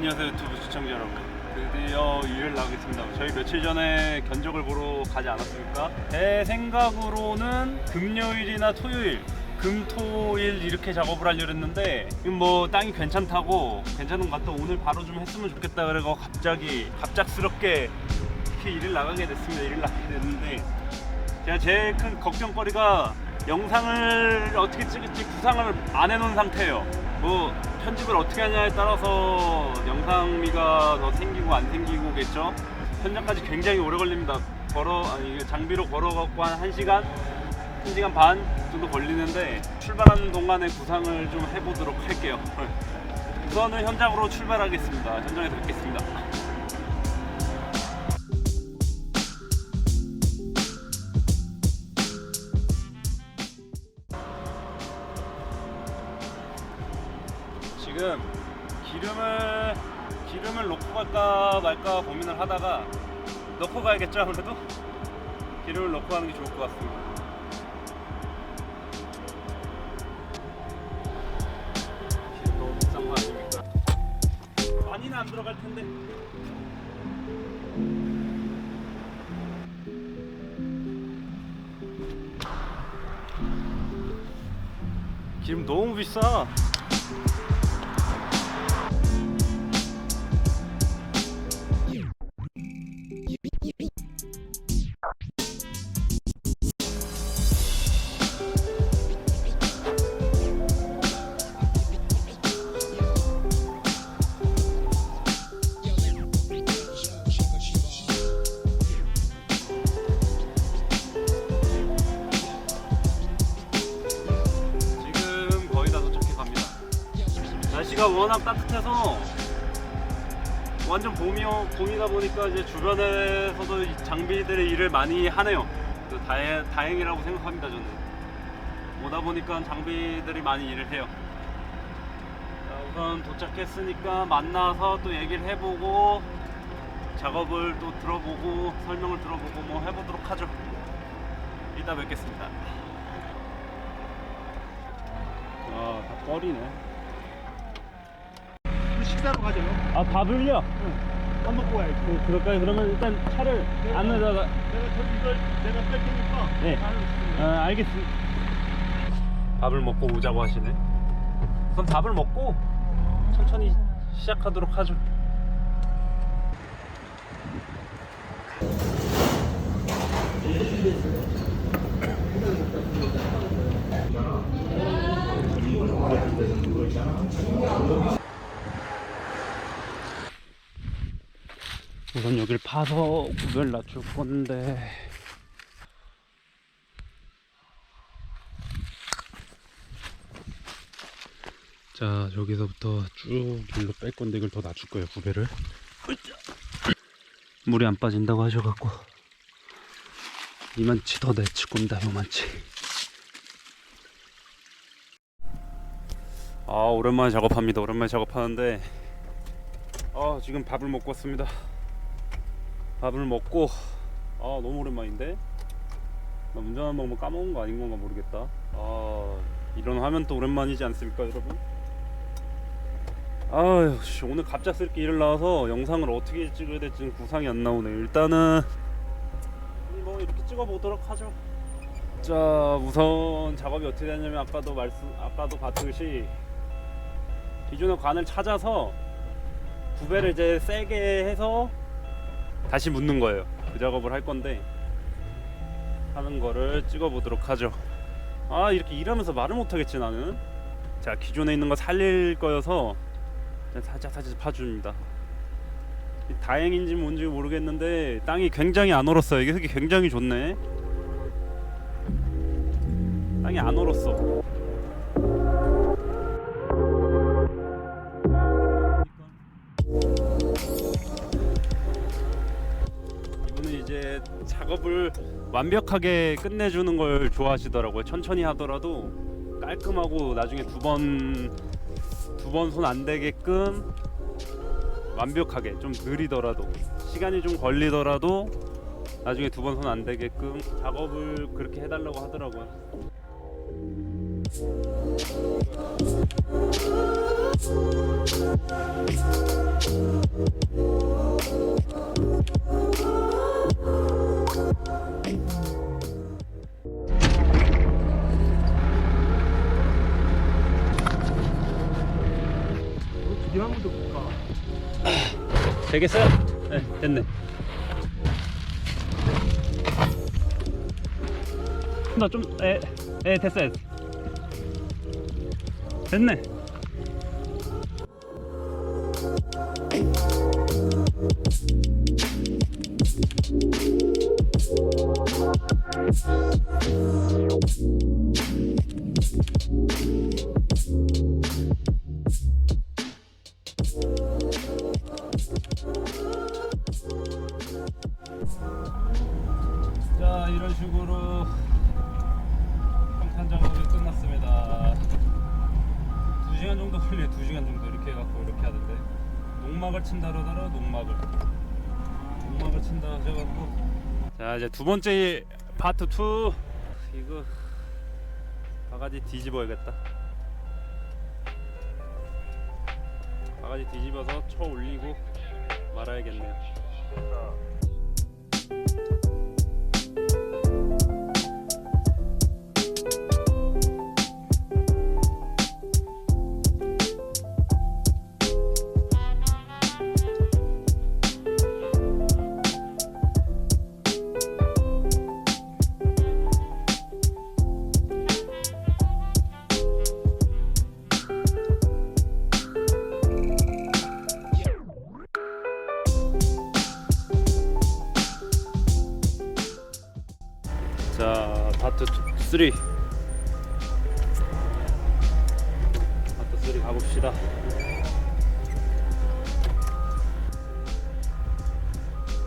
안녕하세요 유튜브 시청자 여러분. 드디어 일을 나가겠습니다. 저희 며칠 전에 견적을 보러 가지 않았습니까? 제 생각으로는 금요일이나 토요일 금토일 이렇게 작업을 하려고 했는데 뭐 땅이 괜찮다고 괜찮은 것 같다. 오늘 바로 좀 했으면 좋겠다. 그래고 갑자기 갑작스럽게 이렇게 일을 나가게 됐습니다. 일을 나가게 됐는데 제가 제일 큰 걱정거리가 영상을 어떻게 찍을지 구상을 안 해놓은 상태예요. 뭐 편집을 어떻게 하냐에 따라서 영상미가 더 생기고 안 생기고겠죠. 현장까지 굉장히 오래 걸립니다. 걸어 아니 장비로 걸어갖고 한 1시간, 1시간 반 정도 걸리는데 출발하는 동안에 구상을 좀 해보도록 할게요. 우선은 현장으로 출발하겠습니다. 현장에서 뵙겠습니다. 지금 기름을 기름을 넣고 갈까 말까 고민을 하다가 넣고 가야겠죠 아무래도 기름을 넣고 가는 게 좋을 것 같습니다. 기름 너무 비싼 거 아닙니까? 많이는 안 들어갈 텐데. 기름 너무 비싸. 날씨가 워낙 따뜻해서 완전 봄이요 봄이다 보니까 이제 주변에서도 이 장비들의 일을 많이 하네요. 그 다행, 다행이라고 생각합니다 저는. 오다 보니까 장비들이 많이 일을 해요. 자, 우선 도착했으니까 만나서 또 얘기를 해보고 작업을 또 들어보고 설명을 들어보고 뭐 해보도록 하죠. 이따 뵙겠습니다. 아, 다 뻘이네. 식사로 가죠. 아, 밥을요? 밥 먹고 와야지. 그, 그럴까요? 그러면 일단 차를 안에다가. 내가 저 이걸 내가 뺄 테니까. 네. 아, 알겠습니다. 밥을 먹고 오자고 하시네. 우선 밥을 먹고 천천히 시작하도록 하죠. 우선 여길 파서 구별 낮출 건데. 자 저기서부터 쭉 길로 뺄 건데 이걸 더 낮출 거예요 으쌰. 물이 안 빠진다고 하셔갖고. 이만치 더 내칠 겁니다 요만치. 아 오랜만에 작업합니다. 오랜만에 작업하는데. 아 지금 밥을 먹고 왔습니다 밥을 먹고 아 너무 오랜만인데? 나 운전하는 방법 까먹은 거 아닌 건가 모르겠다. 아 이런 화면 또 오랜만이지 않습니까 여러분? 씨, 오늘 갑작스럽게 일을 나와서 영상을 어떻게 찍어야 될지 구상이 안 나오네요 일단은 뭐 이렇게 찍어 보도록 하죠. 자 우선 작업이 어떻게 되냐면 아까도 말씀 아까도 봤듯이 기존의 관을 찾아서 구배를 이제 세게 해서 다시 묻는 거예요. 그 작업을 할 건데 하는 거를 찍어 보도록 하죠. 아 이렇게 일하면서 말을 못 하겠지 나는. 자 기존에 있는 거 살릴 거여서 살짝 살짝 파줍니다. 다행인지 뭔지 모르겠는데 땅이 굉장히 안 얼었어요. 이게 굉장히 좋네. 땅이 안 얼었어 이제 작업을 완벽하게 끝내주는 걸 좋아하시더라고요. 천천히 하더라도 깔끔하고 나중에 두 번 두 번 손안 대게끔 완벽하게 좀 느리더라도 시간이 좀 걸리더라도 나중에 두 번 손안 대게끔 작업을 그렇게 해달라고 하더라고요. 되겠어요? 네, 됐네. 나 좀, 에, 에, 됐어요. 됐네. 번째 파트 2. 이거 바가지 뒤집어야겠다. 바가지 뒤집어서 쳐 올리고 말아야겠네요. 3. 파트 3 가봅시다.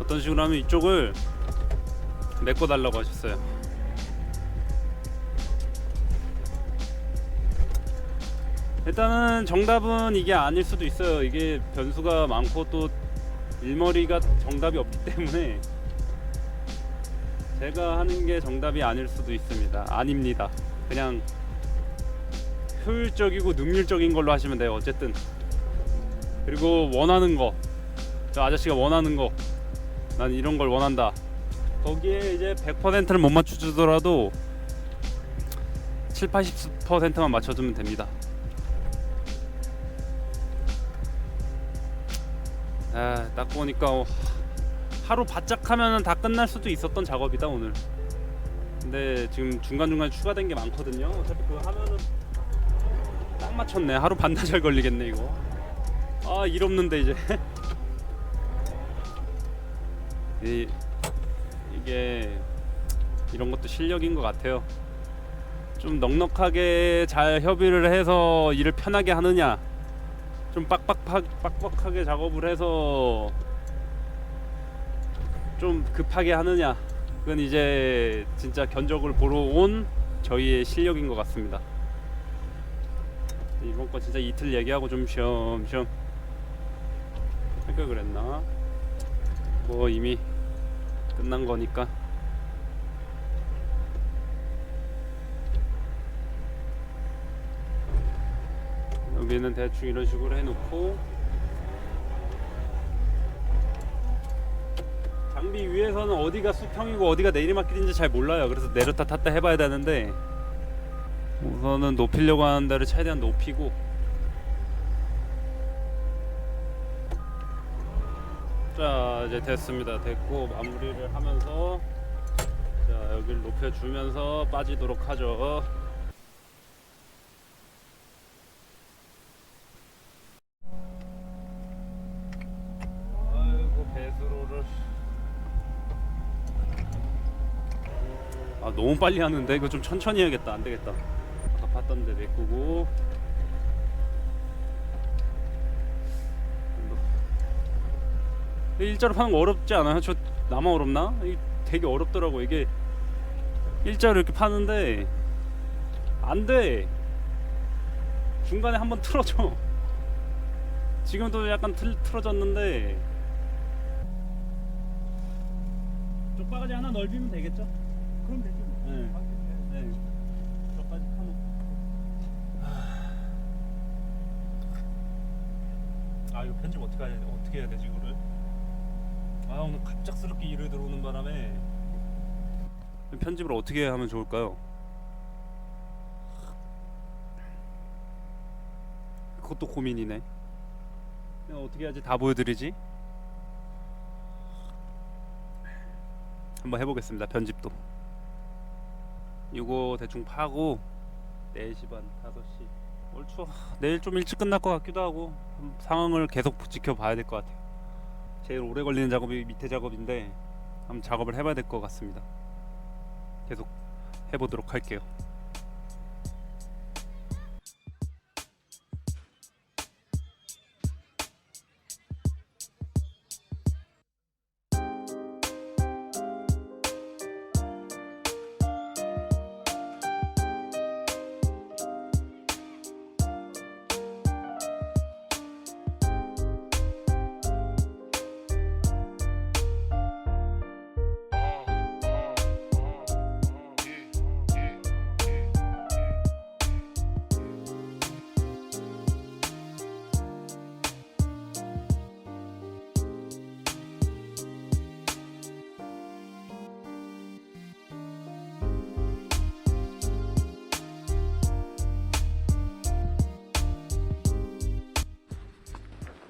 어떤 식으로 하면 이쪽을 메꿔 달라고 하셨어요. 일단은 정답은 이게 아닐 수도 있어요. 이게 변수가 많고 또 일머리가 정답이 없기 때문에 제가 하는 게 정답이 아닐 수도 있습니다. 아닙니다. 그냥 효율적이고 능률적인 걸로 하시면 돼요. 어쨌든 그리고 원하는 거, 저 아저씨가 원하는 거, 난 이런 걸 원한다. 거기에 이제 100%를 못 맞춰주더라도 7, 80%만 맞춰주면 됩니다. 아, 딱 보니까 어, 하루 바짝 하면 다 끝날 수도 있었던 작업이다 오늘. 근데 지금 중간 중간 추가된 게 많거든요. 어차피 그거 하면은 딱 맞췄네. 하루 반나절 걸리겠네 이거. 아, 일 없는데 이제. 이, 이게 이런 것도 실력인 것 같아요. 좀 넉넉하게 잘 협의를 해서 일을 편하게 하느냐, 좀 빡빡하, 빡빡하게 작업을 해서 좀 급하게 하느냐 그건 이제 진짜 견적을 보러 온 저희의 실력인 것 같습니다. 이번 거 진짜 이틀 얘기하고 좀 쉬엄쉬엄 할걸 그랬나? 뭐 이미 끝난 거니까. 여기는 대충 이런 식으로 해놓고 장비 위에서는 어디가 수평이고 어디가 내리막길인지 잘 몰라요. 그래서 내렸다 탔다 해봐야 되는데 우선은 높이려고 하는 데를 최대한 높이고 자 이제 됐습니다. 됐고 마무리를 하면서 자 여기를 높여주면서 빠지도록 하죠. 아이고 배수로를 아 너무 빨리 하는데 이거 좀 천천히 해야겠다 안 되겠다 아까 봤던 데 메꾸고 일자로 파는 거 어렵지 않아요? 저 나만 어렵나? 이 되게 어렵더라고 이게 일자로 이렇게 파는데 안 돼 중간에 한번 틀어져 지금도 약간 틀, 틀어졌는데 쪽바가지 하나 넓히면 되겠죠? 그럼 뭐. 네. 네. 啊 아. 저까지 파놓고 편집 어떻게 해야, 어떻게 해야 되지 이거를? 아 오늘 갑작스럽게 일을 들어오는 바람에 편집을 어떻게 하면 좋을까요? 그것도 고민이네. 그냥 어떻게 해야지 다 보여드리지? 한번 해보겠습니다. 편집도. 이거 대충 파고 4시 반, 5시. 얼추 내일 좀 일찍 끝날 것 같기도 하고 음, 상황을 계속 지켜봐야 될 것 같아요. 제일 오래 걸리는 작업이 밑에 작업인데 한번 작업을 해봐야 될 것 같습니다. 계속 해보도록 할게요.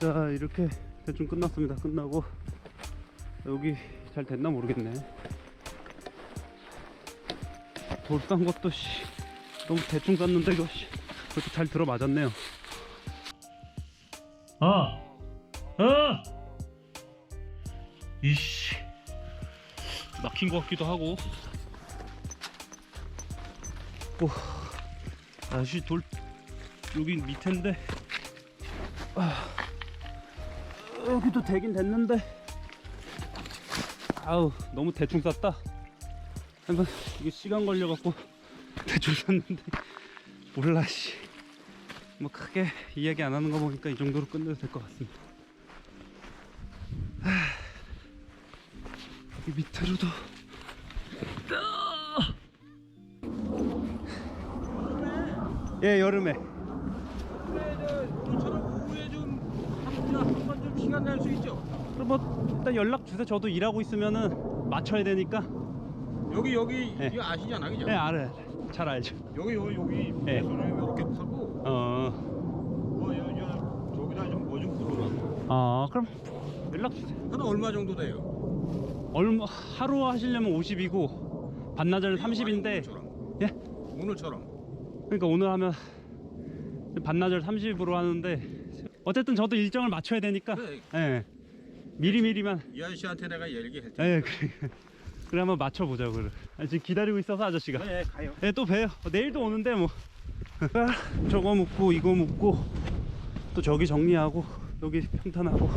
자 이렇게 대충 끝났습니다. 끝나고 여기 잘 됐나 모르겠네. 돌싼 것도 씨 너무 대충 쌌는데 이거 씨 그래도 잘 들어 맞았네요. 아, 아, 이씨, 막힌 것 같기도 하고. 오 아씨 돌 여기 밑인데. 아, 여기도 되긴 됐는데. 아우 너무 대충 쌌다. 한번 이게 시간 걸려갖고 대충 쌌는데. 몰라 씨뭐 크게 이야기 안 하는 거 보니까 이 정도로 끝내도 될 것 같습니다. 하, 여기 밑으로도. 예 여름에 저처럼 오후에 좀 한번 좀 시간 낼 수 있죠? 그럼 뭐 일단 연락 주세요 저도 일하고 있으면은 맞춰야 되니까 여기 여기 네. 이거 아시잖아, 그죠? 예 알아요 잘 알죠 여기 여기 여기 네. 배수를 이렇게 타고 어, 뭐 여, 여, 저기다 좀뭐좀 풀어놔. 어 그럼 연락 주세요 한 얼마 정도 돼요? 얼마 하루 하시려면 50이고 반나절은 30인데 오늘처럼. 예? 오늘처럼. 그러니까 오늘 하면 반나절 30으로 하는데 어쨌든 저도 일정을 맞춰야 되니까 그래. 예 미리미리만 이 아저씨한테 내가 얘기할 테니까. 예 그래 그래 한번 맞춰보자고 그래 아, 지금 기다리고 있어서 아저씨가 네, 가요. 예, 또 봬요. 어, 내일도 오는데 뭐. 아, 저거 묻고 이거 묻고 또 저기 정리하고 여기 평탄하고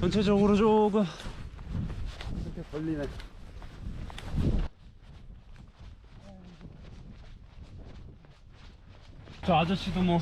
전체적으로 조금 이렇게 걸리네. 저 아저씨도 뭐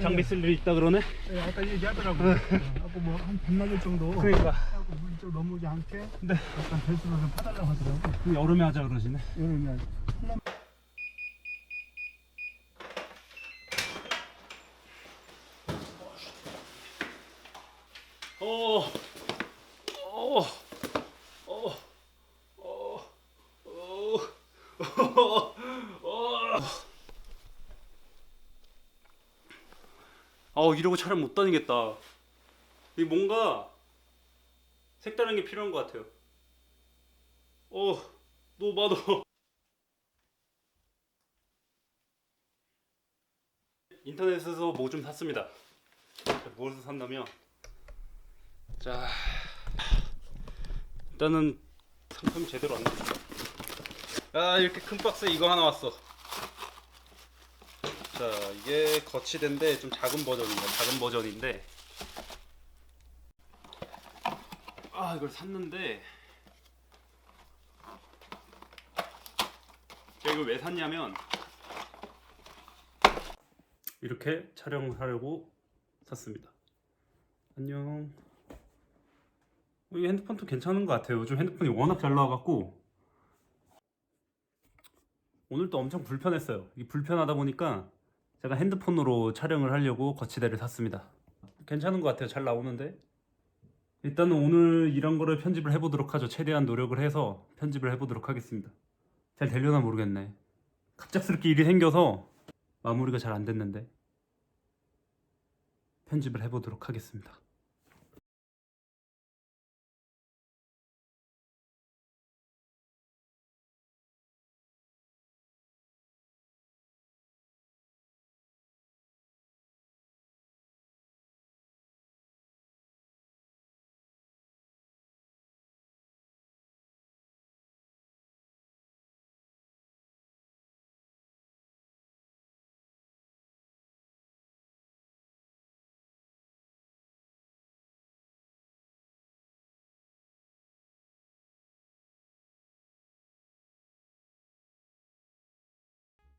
장비 쓸일 있다 그러네. 네, 아까 얘기하더라고 요. 아까 뭐한 반나절 정도 그러니까 하고 물 좀 넘어오지 않게 네. 약간 배수로 좀 파달라고 하더라고. 여름에 하자 그러시네. 여름에 어, 어, 어, 어, 어, 어. 어, 이러고 촬영 못 다니겠다. 이 뭔가 색다른 게 필요한 것 같아요. 어, 너무 많아. 인터넷에서 뭐 좀 샀습니다. 무엇을 샀냐면 자 일단은 상품이 제대로 안 나왔어 아 이렇게 큰 박스에 이거 하나 왔어 자 이게 거치대인데 좀 작은 버전입니다 작은 버전인데. 아 이걸 샀는데. 제가 이걸 왜 샀냐면 이렇게 촬영을 하려고 샀습니다. 안녕. 어, 이 핸드폰도 괜찮은 것 같아요. 요즘 핸드폰이 워낙 잘 나와갖고. 오늘도 엄청 불편했어요. 이 불편하다 보니까 제가 핸드폰으로 촬영을 하려고 거치대를 샀습니다. 괜찮은 것 같아요. 잘 나오는데. 일단은 오늘 이런 거를 편집을 해보도록 하죠. 최대한 노력을 해서 편집을 해보도록 하겠습니다. 잘 되려나 모르겠네. 갑작스럽게 일이 생겨서 마무리가 잘 안 됐는데 편집을 해보도록 하겠습니다.